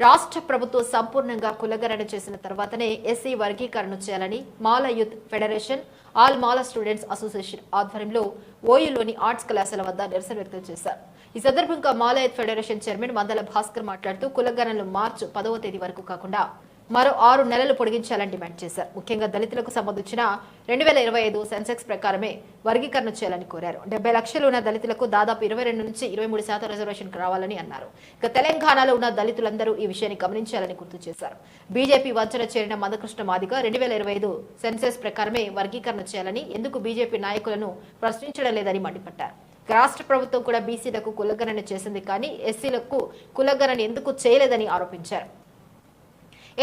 రాష్ట్ర ప్రభుత్వం సంపూర్ణంగా కులగరణ చేసిన తర్వాతనే ఎస్సీ వర్గీకరణ చేయాలని Mala Youth Federation All Mala Students Association ఆధ్వర్యంలో ఓయూలోని ఆర్ట్స్ కళాశాల వద్ద నిరసన వ్యక్తం చేశారు. ఈ సందర్భంగా మాల యూత్ ఫెడరేషన్ చైర్మన్ మందల భాస్కర్ మాట్లాడుతూ కులగరణలు మార్చి పదవ తేదీ వరకు కాకుండా మరో ఆరు నెలలు పొడిగించాలని డిమాండ్ చేశారు. ముఖ్యంగా దళితులకు సంబంధించిన రెండు వేల ఇరవై ఐదు సెన్సెక్స్ ప్రకారమే వర్గీకరణ చేయాలని కోరారు. డెబ్బై లక్షలు ఉన్న దళితులకు దాదాపు ఇరవై రెండు నుంచి ఇరవై మూడు శాతం రిజర్వేషన్ రావాలని అన్నారు. ఇక తెలంగాణలో ఉన్న దళితులందరూ ఈ విషయాన్ని గమనించాలని గుర్తు చేశారు. బీజేపీ వంచన చేరిన మందకృష్ణ మాదిగ రెండు వేల ఇరవై ఐదు సెన్సెస్ ప్రకారమే వర్గీకరణ చేయాలని ఎందుకు బీజేపీ నాయకులను ప్రశ్నించడం లేదని మండిపడ్డారు. రాష్ట్ర ప్రభుత్వం కూడా బీసీలకు కులగణన చేసింది కానీ ఎస్సీలకు కులగణన ఎందుకు చేయలేదని ఆరోపించారు.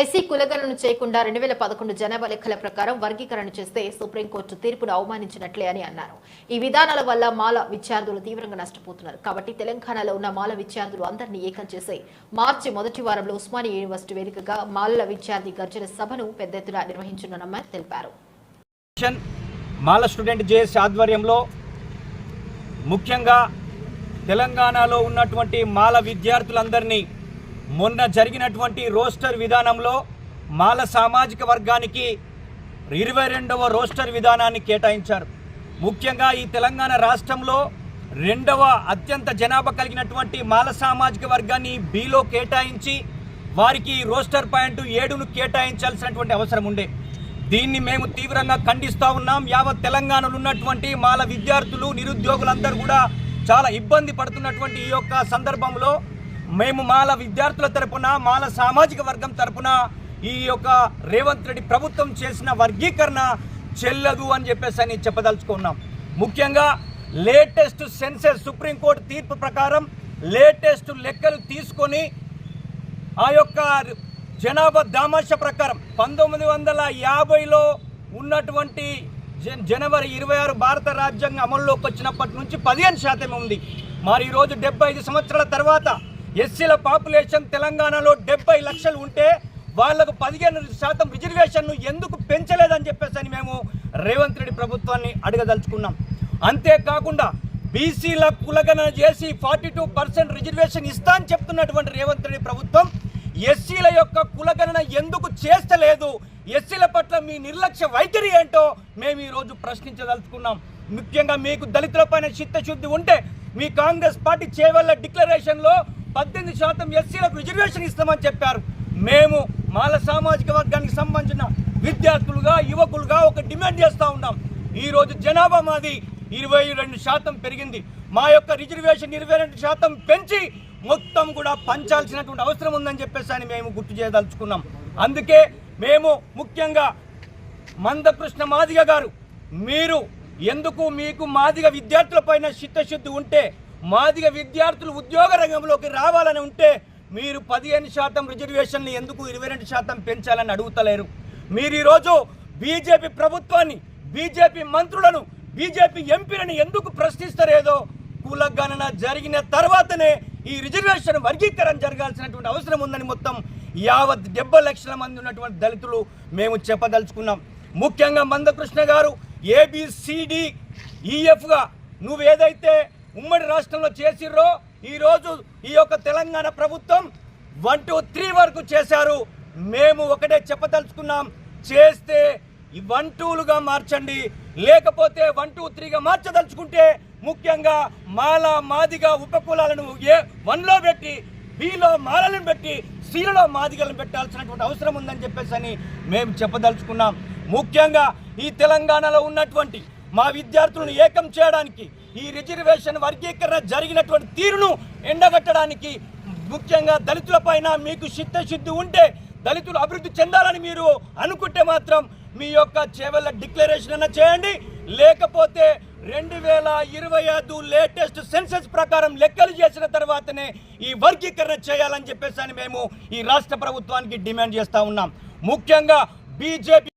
ఎస్సీ కులగణను చేయకుండా రెండు వేల పదకొండు జనాభా లెక్కల ప్రకారం వర్గీకరణ చేస్తే సుప్రీంకోర్టు తీర్పును అవమానించినట్లే అని అన్నారు. ఈ విధానాల వల్ల మాల విద్యార్థులు తీవ్రంగా నష్టపోతున్నారు. కాబట్టి తెలంగాణలో ఉన్న మాల విద్యార్థులు అందరినీ ఏకం చేసి మార్చి మొదటి వారంలో ఉస్మానియా యూనివర్సిటీ వేదికగా మాల విద్యార్థి గర్జన సభను పెద్ద ఎత్తున నిర్వహించనున్నామని తెలిపారు. మిషన్ మాల స్టూడెంట్ జేఎస్ ఆధ్వర్యంలో ముఖ్యంగా తెలంగాణలో ఉన్నటువంటి మాల విద్యార్థులందరినీ మొన్న జరిగినటువంటి రోస్టర్ విధానంలో మాల సామాజిక వర్గానికి ఇరవై రెండవ రోస్టర్ విధానాన్ని కేటాయించారు. ముఖ్యంగా ఈ తెలంగాణ రాష్ట్రంలో రెండవ అత్యంత జనాభా కలిగినటువంటి మాల సామాజిక వర్గాన్ని బీలో కేటాయించి వారికి రోస్టర్ పాయింట్ ఏడును కేటాయించాల్సినటువంటి అవసరం ఉండే. దీన్ని మేము తీవ్రంగా ఖండిస్తూ ఉన్నాం. యావత్ తెలంగాణలో ఉన్నటువంటి మాల విద్యార్థులు నిరుద్యోగులందరూ కూడా చాలా ఇబ్బంది పడుతున్నటువంటి ఈ యొక్క సందర్భంలో మేము మాల విద్యార్థుల తరపున మాల సామాజిక వర్గం తరపున ఈ యొక్క రేవంత్ రెడ్డి ప్రభుత్వం చేసిన వర్గీకరణ చెల్లదు అని చెప్పేసి అని చెప్పదలుచుకున్నాం. ముఖ్యంగా లేటెస్ట్ సెన్సెస్ సుప్రీంకోర్టు తీర్పు ప్రకారం లేటెస్ట్ లెక్కలు తీసుకొని ఆ యొక్క జనాభా దామాష ప్రకారం పంతొమ్మిది వందల యాభైలో ఉన్నటువంటి జనవరి ఇరవై ఆరు భారత రాజ్యాంగం అమల్లోకి వచ్చినప్పటి నుంచి పదిహేను శాతం ఉంది. మరి ఈరోజు డెబ్బై ఐదు సంవత్సరాల తర్వాత ఎస్సీల పాపులేషన్ తెలంగాణలో డెబ్బై లక్షలు ఉంటే వాళ్ళకు పదిహేను శాతం రిజర్వేషన్ను ఎందుకు పెంచలేదని చెప్పేసి అని మేము రేవంత్ రెడ్డి ప్రభుత్వాన్ని అడగదలుచుకున్నాం. అంతేకాకుండా బీసీల కులగణన చేసి ఫార్టీ టూ పర్సెంట్ రిజర్వేషన్ ఇస్తా అని చెప్తున్నటువంటి రేవంత్ రెడ్డి ప్రభుత్వం ఎస్సీల యొక్క కులగణన ఎందుకు చేస్తలేదు? ఎస్సీల పట్ల మీ నిర్లక్ష్య వైఖరి ఏంటో మేము ఈరోజు ప్రశ్నించదలుచుకున్నాం. ముఖ్యంగా మీకు దళితుల పైన చిత్తశుద్ధి ఉంటే మీ కాంగ్రెస్ పార్టీ చేవల్ల డిక్లరేషన్లో పద్దెనిమిది శాతం ఎస్సీలకు రిజర్వేషన్ ఇస్తామని చెప్పారు. మేము మాల సామాజిక వర్గానికి సంబంధించిన విద్యార్థులుగా యువకులుగా ఒక డిమాండ్ చేస్తూ ఉన్నాం. ఈరోజు జనాభా మాది ఇరవై రెండు శాతం పెరిగింది. మా యొక్క రిజర్వేషన్ ఇరవై రెండు శాతం పెంచి మొత్తం కూడా పంచాల్సినటువంటి అవసరం ఉందని చెప్పేసి అని మేము గుర్తు చేయదలుచుకున్నాం. అందుకే మేము ముఖ్యంగా మందకృష్ణ మాదిగ గారు మీరు ఎందుకు మీకు మాదిగ విద్యార్థులపైన చిత్తశుద్ధి ఉంటే మాదిగ విద్యార్థులు ఉద్యోగ రంగంలోకి రావాలని ఉంటే మీరు పదిహేను శాతం రిజర్వేషన్ని ఎందుకు ఇరవై రెండు శాతం పెంచాలని అడుగుతలేరు? మీరు ఈరోజు బీజేపీ ప్రభుత్వాన్ని బీజేపీ మంత్రులను బీజేపీ ఎంపీలను ఎందుకు ప్రశ్నిస్తారేదో కులగణన జరిగిన తర్వాతనే ఈ రిజర్వేషన్ వర్గీకరణ జరగాల్సినటువంటి అవసరం ఉందని మొత్తం యావత్ డెబ్బై లక్షల మంది ఉన్నటువంటి దళితులు మేము చెప్పదలుచుకున్నాం. ముఖ్యంగా మందకృష్ణ గారు ఏబిసిడి ఈఎఫ్గా నువ్వు ఏదైతే ఉమ్మడి రాష్ట్రంలో చేసిర్రో ఈరోజు ఈ యొక్క తెలంగాణ ప్రభుత్వం వన్ టూ త్రీ వరకు చేశారు. మేము ఒకటే చెప్పదలుచుకున్నాం చేస్తే ఈ వన్ టూలుగా మార్చండి. లేకపోతే వన్ టూ త్రీగా మార్చదలుచుకుంటే ముఖ్యంగా మాల మాదిగా ఉపకులాలను ఏ వన్లో పెట్టి బీలో మాలలను పెట్టి సీలలో మాదిగలను పెట్టాల్సినటువంటి అవసరం ఉందని చెప్పేసి అని మేము చెప్పదలుచుకున్నాం. ముఖ్యంగా ఈ తెలంగాణలో ఉన్నటువంటి మా విద్యార్థులను ఏకం చేయడానికి ఈ రిజర్వేషన్ వర్గీకరణ జరిగినటువంటి తీరును ఎండగట్టడానికి ముఖ్యంగా దళితుల పైన మీకు చిత్తశుద్ధి ఉంటే దళితులు అభివృద్ధి చెందాలని మీరు అనుకుంటే మాత్రం మీ యొక్క చేవల డిక్లరేషన్ అన్న చేయండి. లేకపోతే రెండు వేల ఇరవై ఐదు లేటెస్ట్ సెన్సెస్ ప్రకారం లెక్కలు చేసిన తర్వాతనే ఈ వర్గీకరణ చేయాలని చెప్పేసి అని మేము ఈ రాష్ట్ర ప్రభుత్వానికి డిమాండ్ చేస్తూ ఉన్నాం. ముఖ్యంగా బీజేపీ